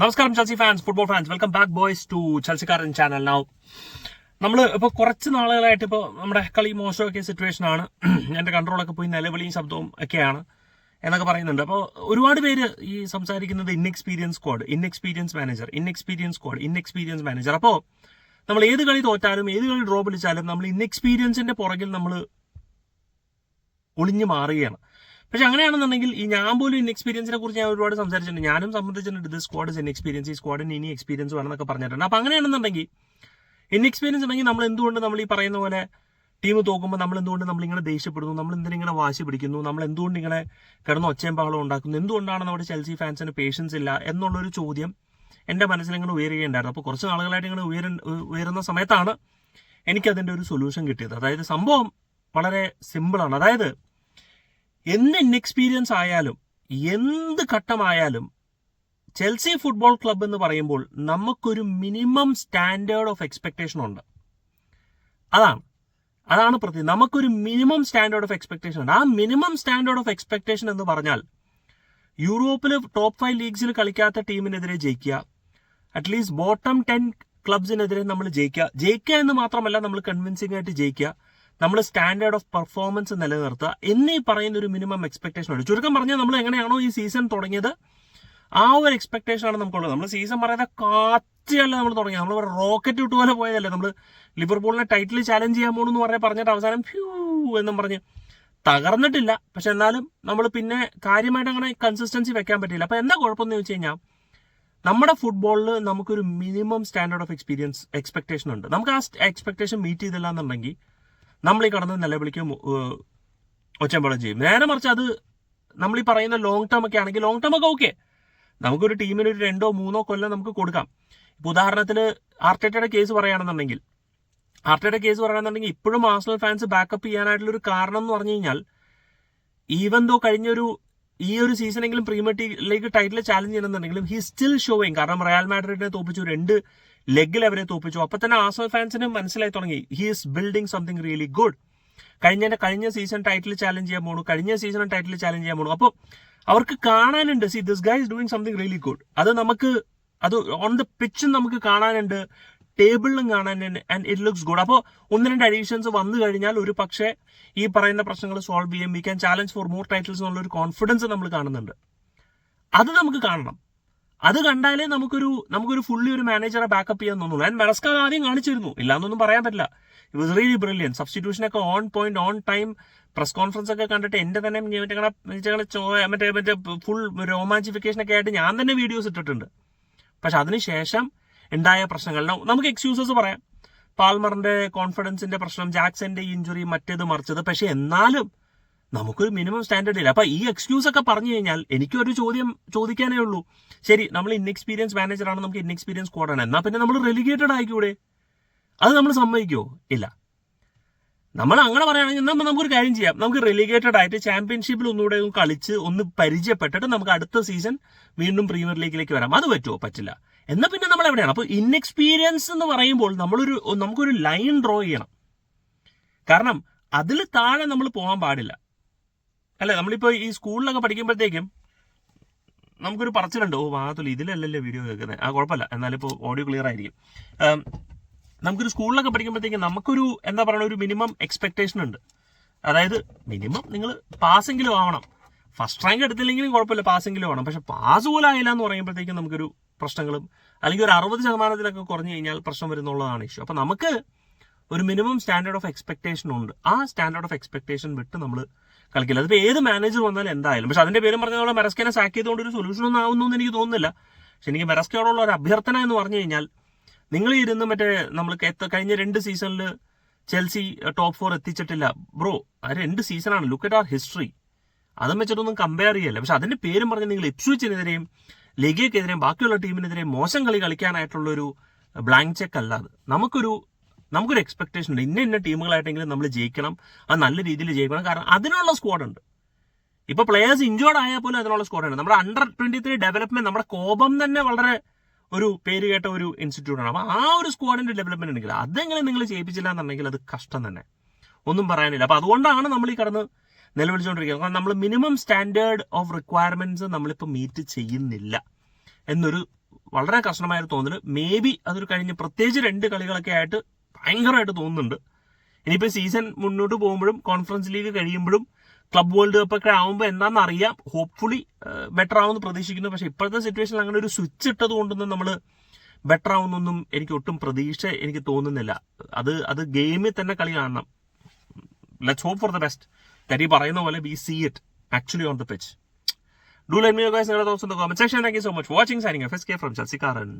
നമസ്കാരം Chelsea fans football fans welcome back boys to ചെൽസിക്കാരൻ channel now നമ്മൾ ഇപ്പോൾ കുറച്ച് നാളുകളായിട്ട് ഇപ്പോൾ നമ്മുടെ കളി മോശമൊക്കെ സിറ്റുവേഷൻ ആണ്. എന്റെ കൺട്രോളൊക്കെ പോയി നിലവിളിയും ശബ്ദവും ഒക്കെയാണ് എന്നൊക്കെ പറയുന്നുണ്ട്. അപ്പോൾ ഒരുപാട് പേര് ഈ സംസാരിക്കുന്നത് inexperience squad inexperience manager inexperience squad inexperience manager അപ്പോൾ നമ്മൾ ഏത് കളി തോറ്റാലും ഏത് കളി ഡ്രോ വിളിച്ചാലും നമ്മൾ ഇൻഎക്സ്പീരിയൻസിന്റെ പുറകിൽ നമ്മൾ ഒളിഞ്ഞു മാറുകയാണ്. പക്ഷെ അങ്ങനെയാണെന്നുണ്ടെങ്കിൽ ഈ ഞാൻ പോലും ഇൻഎക്സ്പീരിയൻസിനെ കുറിച്ച് ഞാൻ ഒരുപാട് സംസാരിച്ചിട്ടുണ്ട്. ഞാനും സംബന്ധിച്ചിട്ടുണ്ട് ഇത് സ്ക്വാഡ് ഇൻ എക്സ്പീരിയൻസ് ഈ സ്ക്വാഡിന് ഇനി എക്സ്പീരിയൻസ് വേണമെന്നൊക്കെ പറഞ്ഞിട്ടുണ്ട്. അപ്പോൾ അങ്ങനെയാണെന്നുണ്ടെങ്കിൽ ഇൻഎക്സ്പീരിയൻസ് ഉണ്ടെങ്കിൽ നമ്മൾ എന്തുകൊണ്ട് നമ്മൾ ഈ പറയുന്ന പോലെ ടീം തോക്കുമ്പോൾ നമ്മൾ എന്തുകൊണ്ട് നമ്മൾ ഇങ്ങനെ ദേഷ്യപ്പെടുന്നു? നമ്മൾ എന്തിനിങ്ങനെ വാശി പിടിക്കുന്നു? നമ്മൾ എന്തുകൊണ്ട് ഇങ്ങനെ കിടന്ന് ഒച്ചയും ബഹളം ഉണ്ടാക്കുന്നു? എന്തുകൊണ്ടാണ് നമ്മുടെ ചെൽസി ഫാൻസിന് പേഷ്യൻസ് ഇല്ല എന്നുള്ളൊരു ചോദ്യം എന്റെ മനസ്സിൽ ഇങ്ങനെ ഉയരുകയുണ്ടായിരുന്നു. അപ്പോൾ കുറച്ച് നാളുകളായിട്ട് ഇങ്ങനെ ഉയര ഉയരുന്ന സമയത്താണ് എനിക്കതിന്റെ ഒരു സൊല്യൂഷൻ കിട്ടിയത്. അതായത് സംഭവം വളരെ സിമ്പിളാണ് അതായത് എന്ത് ഇൻഎക്സ്പീരിയൻസ് ആയാലും എന്ത് ഘട്ടമായാലും ചെൽസി ഫുട്ബോൾ ക്ലബ്ബ് എന്ന് പറയുമ്പോൾ നമുക്കൊരു മിനിമം സ്റ്റാൻഡേർഡ് ഓഫ് എക്സ്പെക്ടേഷൻ ഉണ്ട്. അതാണ്. അതാണ് പ്രതി. നമുക്കൊരു മിനിമം സ്റ്റാൻഡേർഡ് ഓഫ് എക്സ്പെക്ടേഷൻ ഉണ്ട്. ആ മിനിമം സ്റ്റാൻഡേർഡ് ഓഫ് എക്സ്പെക്ടേഷൻ എന്ന് പറഞ്ഞാൽ യൂറോപ്പിൽ ടോപ്പ് ഫൈവ് ലീഗ്സിൽ കളിക്കാത്ത ടീമിനെതിരെ ജയിക്കുക. അറ്റ്ലീസ്റ്റ് ബോട്ടം ടെൻ ക്ലബ്സിനെതിരെ നമ്മൾ ജയിക്കുക. ജയിക്കുക എന്ന് മാത്രമല്ല നമ്മൾ കൺവിൻസിംഗ് ആയിട്ട് ജയിക്കുക. നമ്മൾ സ്റ്റാൻഡേർഡ് ഓഫ് പെർഫോമൻസ് നിലനിർത്തുക. എന്നീ പറയുന്ന ഒരു മിനിമം എക്സ്പെക്ടേഷൻ ഉണ്ട്. ചുരുക്കം പറഞ്ഞാൽ നമ്മൾ എങ്ങനെയാണോ ഈ സീസൺ തുടങ്ങിയത്? ആ ഒരു എക്സ്പെക്ടേഷൻ ആണ് നമുക്കുള്ളത്. നമ്മൾ സീസൺ പറയാതെ കാറ്റല്ല നമ്മൾ തുടങ്ങി നമ്മൾ റോക്കറ്റ് വിട്ട് പോലെ പോയതല്ലേ. നമ്മൾ ലിവർപൂളിനെ ടൈറ്റിൽ ചാലഞ്ച് ചെയ്യാൻ പോകണമെന്ന് പറഞ്ഞ പറഞ്ഞിട്ട് അവസാനം ഫ്യൂ എന്നും പറഞ്ഞ് തകർന്നിട്ടില്ല. പക്ഷെ എന്നാലും നമ്മൾ പിന്നെ കാര്യമായിട്ട് അങ്ങനെ കൺസിസ്റ്റൻസി വെക്കാൻ പറ്റില്ല അപ്പോൾ എന്താ കുഴപ്പമെന്ന് ചോദിച്ചു കഴിഞ്ഞാൽ നമ്മുടെ ഫുട്ബോളിൽ നമുക്കൊരു minimum standard of experience expectation ഉണ്ട്. നമുക്ക് ആ എക്സ്പെക്ടേഷൻ മീറ്റ് ചെയ്തില്ല എന്നുണ്ടെങ്കിൽ നമ്മൾ ഈ കടന്ന് നിലവിളിക്കും ഒച്ചമ്പളം ചെയ്യും. നേരെ മറിച്ച് അത് നമ്മൾ ഈ പറയുന്ന ലോങ് ടേം ഒക്കെ ആണെങ്കിൽ ലോങ് ടേം ഒക്കെ ഓക്കെ നമുക്കൊരു ടീമിന് ഒരു രണ്ടോ മൂന്നോ കൊല്ലം നമുക്ക് കൊടുക്കാം. ഇപ്പോൾ ഉദാഹരണത്തിന് ആർട്ടേറ്റയുടെ കേസ് പറയുകയാണെന്നുണ്ടെങ്കിൽ ആർട്ടേറ്റയുടെ കേസ് പറയുകയാണെന്നുണ്ടെങ്കിൽ ഇപ്പോഴും ആസ്ണൽ ഫാൻസ് ബാക്കപ്പ് ചെയ്യാനായിട്ടുള്ള ഒരു കാരണം എന്ന് പറഞ്ഞു കഴിഞ്ഞാൽ ഈവൻ ദോ കഴിഞ്ഞൊരു ഈ ഒരു സീസണെങ്കിലും പ്രീമിയർ ലീഗ് ടൈറ്റിൽ ചാലഞ്ച് ചെയ്യണമെന്നുണ്ടെങ്കിലും ഹി സ്റ്റിൽ ഷോയിങ് കാരണം റയൽ മാഡ്രിഡിനെ തോപ്പിച്ചു രണ്ട് ലെഗിൽ അവരെ തോപ്പിച്ചു. അപ്പൊ തന്നെ ആസോ ഫാൻസിന് മനസ്സിലായി തുടങ്ങി. He is building something really good കഴിഞ്ഞ കഴിഞ്ഞ സീസൺ ടൈറ്റിൽ ചാലഞ്ച് ചെയ്യാൻ പോണു. കഴിഞ്ഞ സീസൺ ടൈറ്റിൽ ചാലഞ്ച് ചെയ്യാൻ പോണു. അപ്പൊ അവർക്ക് കാണാനുണ്ട്. See this guys doing something really good അത് നമുക്ക് അത് ഓൺ ദ പിച്ചും നമുക്ക് കാണാനുണ്ട്. ടേബിളിലും കാണാനുണ്ട്. ആൻഡ് ഇറ്റ് ലുക്സ് ഗുഡ് അപ്പോൾ ഒന്ന് രണ്ട് അഡീഷൻസ് വന്നു കഴിഞ്ഞാൽ ഒരു പക്ഷേ ഈ പറയുന്ന പ്രശ്നങ്ങൾ സോൾവ് ചെയ്യാൻ we can challenge for more titles എന്നുള്ള ഒരു കോൺഫിഡൻസ് നമ്മൾ കാണുന്നുണ്ട്. അത് നമുക്ക് കാണണം. അത് കണ്ടാലേ നമുക്കൊരു നമുക്കൊരു ഫുള്ളി ഒരു മാനേജറെ ബാക്കപ്പ് ചെയ്യാൻ തോന്നുള്ളൂ. ആൻഡ് മെറസ്ക ആദ്യം കാണിച്ചിരുന്നു. ഇല്ലാന്നൊന്നും പറയാൻ പറ്റില്ല. It was really brilliant substitution ഒക്കെ on point on time press conference ഒക്കെ കണ്ടിട്ട് എന്റെ തന്നെ മറ്റേ മറ്റേ മറ്റേ ഫുൾ റോമാൻസിഫിക്കേഷൻ ഒക്കെ ആയിട്ട് ഞാൻ തന്നെ വീഡിയോസ് ഇട്ടിട്ടുണ്ട്. പക്ഷെ അതിനുശേഷം ഉണ്ടായ പ്രശ്നങ്ങൾ. നമുക്ക് എക്സ്ക്യൂസസ് പറയാം. പാൽമറിന്റെ കോൺഫിഡൻസിന്റെ പ്രശ്നം ജാക്സന്റെ ഇഞ്ചുറി മറ്റേത് മറിച്ചത്. പക്ഷെ എന്നാലും നമുക്കൊരു മിനിമം സ്റ്റാൻഡേർഡ് ഇല്ല. അപ്പൊ ഈ എക്സ്ക്യൂസ് ഒക്കെ പറഞ്ഞു കഴിഞ്ഞാൽ എനിക്കൊരു ചോദ്യം ചോദിക്കാനേ ഉള്ളൂ. ശരി നമ്മൾ ഇൻഎക്സ്പീരിയൻസ് ആണ് നമുക്ക് ഇൻഎക്സ്പീരിയൻസ് കോഡാണ് എന്നാ പിന്നെ നമ്മൾ റെലിഗേറ്റഡ് ആയിക്കൂടെ? അത് നമ്മൾ സമ്മതിക്കുമോ ഇല്ല. നമ്മൾ അങ്ങനെ പറയുകയാണെങ്കിൽ നമ്മൾ നമുക്കൊരു കാര്യം ചെയ്യാം. നമുക്ക് റെലിഗേറ്റഡ് ആയിട്ട് ചാമ്പ്യൻഷിപ്പിൽ ഒന്നുകൂടെ ഒന്ന് കളിച്ച് ഒന്ന് പരിചയപ്പെട്ടിട്ട് നമുക്ക് അടുത്ത സീസൺ വീണ്ടും പ്രീമിയർ ലീഗിലേക്ക് വരാം. അത് പറ്റുമോ പറ്റില്ല. എന്നാൽ പിന്നെ നമ്മൾ എവിടെയാണ്? അപ്പോൾ ഇൻഎക്സ്പീരിയൻസ് എന്ന് പറയുമ്പോൾ നമ്മളൊരു നമുക്കൊരു ലൈൻ ഡ്രോ ചെയ്യണം. കാരണം അതിൽ താഴെ നമ്മൾ പോകാൻ പാടില്ല. അല്ലെ നമ്മളിപ്പോ ഈ സ്കൂളിലൊക്കെ പഠിക്കുമ്പോഴത്തേക്കും നമുക്കൊരു പറച്ചിലുണ്ട് ഓ വാതുല ഇതിലല്ലല്ലേ വീഡിയോ കേൾക്കുന്നത് ആ കുഴപ്പമില്ല. എന്നാലും ഇപ്പോൾ ഓഡിയോ ക്ലിയർ ആയിരിക്കും നമുക്കൊരു സ്കൂളിലൊക്കെ പഠിക്കുമ്പോഴത്തേക്കും നമുക്കൊരു എന്താ പറയുക ഒരു മിനിമം എക്സ്പെക്ടേഷൻ ഉണ്ട്. അതായത് മിനിമം നിങ്ങൾ പാസെങ്കിലും ആവണം. ഫസ്റ്റ് റാങ്ക് എടുത്തില്ലെങ്കിലും കുഴപ്പമില്ല പാസെങ്കിലും ആവണം. പക്ഷെ പാസ് പോലും ആയില്ല എന്ന് പറയുമ്പോഴത്തേക്കും നമുക്കൊരു പ്രശ്നങ്ങളും അല്ലെങ്കിൽ ഒരു അറുപത് ശതമാനത്തിലൊക്കെ കുറഞ്ഞു കഴിഞ്ഞാൽ പ്രശ്നം വരുന്നുള്ളതാണ് ഇഷ്യൂ അപ്പോൾ നമുക്ക് ഒരു മിനിമം സ്റ്റാൻഡേർഡ് ഓഫ് എക്സ്പെക്ടേഷൻ ഉണ്ട്. ആ സ്റ്റാൻഡേർഡ് ഓഫ് എക്സ്പെക്ടേഷൻ വിട്ട് നമ്മൾ കളിക്കില്ല. അതിപ്പോൾ ഏത് മാനേജർ വന്നാലും എന്തായാലും. പക്ഷെ അതിന്റെ പേരും പറഞ്ഞ നമ്മൾ മെറസ്കനെ സാക്ക് ചെയ്തുകൊണ്ട് ഒരു സൊല്യൂഷൻ ഒന്നും ആവുന്നു എന്ന് എനിക്ക് തോന്നുന്നില്ല. പക്ഷെ എനിക്ക് മെറസ്കയോടുള്ള ഒരു അഭ്യർത്ഥന എന്ന് പറഞ്ഞു കഴിഞ്ഞാൽ നിങ്ങൾ ഇരുന്ന് മറ്റേ നമ്മൾ കഴിഞ്ഞ രണ്ട് സീസണിൽ ചെൽസി ടോപ്പ് ഫോർ എത്തിച്ചിട്ടില്ല. ബ്രോ ആ രണ്ട് സീസണാണ് ലുക്ക് അറ്റ് ആർ ഹിസ്റ്ററി അതും വെച്ചിട്ടൊന്നും കമ്പയർ ചെയ്യല്ല. പക്ഷെ അതിന്റെ പേരും പറഞ്ഞ് നിങ്ങൾ ഇപ്സ്വിച്ചിനെതിരെയും ലെഗിയക്കെതിരെയും ബാക്കിയുള്ള ടീമിനെതിരെയും മോശം കളി കളിക്കാനായിട്ടുള്ളൊരു ബ്ലാങ്ക് ചെക്ക് അല്ല അത്. നമുക്കൊരു നമുക്കൊരു എക്സ്പെക്ടേഷൻ ഉണ്ട്. ഇന്ന ഇന്ന ടീമുകളായിട്ടെങ്കിലും നമ്മൾ ജയിക്കണം. അത് നല്ല രീതിയിൽ ജയിക്കണം. കാരണം അതിനുള്ള സ്ക്വാഡ് ഉണ്ട്. ഇപ്പൊ പ്ലേയേഴ്സ് ഇഞ്ചോർഡ് ആയാൽ പോലും അതിനുള്ള സ്ക്വാഡ് ഉണ്ട്. നമ്മുടെ അണ്ടർ ട്വന്റി ത്രീ ഡെവലപ്മെന്റ് നമ്മുടെ കോപം തന്നെ വളരെ ഒരു പേര് കേട്ട ഒരു ഇൻസ്റ്റിറ്റ്യൂട്ടാണ് അപ്പൊ ആ ഒരു സ്ക്വാഡിന്റെ ഡെവലപ്മെന്റ് ഉണ്ടെങ്കിൽ അതെങ്ങനെ നിങ്ങൾ ചെയ്യിപ്പിച്ചില്ല എന്നുണ്ടെങ്കിൽ അത് കഷ്ടം തന്നെ. ഒന്നും പറയാനില്ല. അപ്പൊ അതുകൊണ്ടാണ് നമ്മൾ ഈ കടന്ന് നിലവിളിച്ചുകൊണ്ടിരിക്കുന്നത് കാരണം നമ്മൾ മിനിമം സ്റ്റാൻഡേർഡ് ഓഫ് റിക്വയർമെന്റ്സ് നമ്മളിപ്പോൾ മീറ്റ് ചെയ്യുന്നില്ല എന്നൊരു വളരെ കഷ്ടമായൊരു ഒരു മേ ബി അതൊരു കഴിഞ്ഞ് പ്രത്യേകിച്ച് രണ്ട് കളികളൊക്കെ ആയിട്ട് ഭയങ്കരമായിട്ട് തോന്നുന്നുണ്ട്. ഇനിയിപ്പോൾ സീസൺ മുന്നോട്ട് പോകുമ്പോഴും കോൺഫറൻസ് ലീഗ് കഴിയുമ്പോഴും ക്ലബ് വേൾഡ് കപ്പ് ഒക്കെ ആകുമ്പോൾ എന്താണെന്ന് അറിയാം ഹോപ്പ്ഫുള്ളി ബെറ്റർ ആവുമെന്ന് പ്രതീക്ഷിക്കുന്നു. പക്ഷേ ഇപ്പോഴത്തെ സിറ്റുവേഷനിൽ അങ്ങനെ ഒരു സ്വിച്ച് ഇട്ടത് കൊണ്ടൊന്നും നമ്മൾ ബെറ്റർ ആവുന്നൊന്നും എനിക്ക് ഒട്ടും പ്രതീക്ഷ എനിക്ക് തോന്നുന്നില്ല. അത് അത് ഗെയിമിൽ തന്നെ കളി കാണണം. Let's hope for the best തരി പറയുന്ന പോലെ be see it actually on the pitch do let me guys നിങ്ങളുടെ ദിവസം comment section thank you so much watching signing F S K from ചസിക്കാരൻ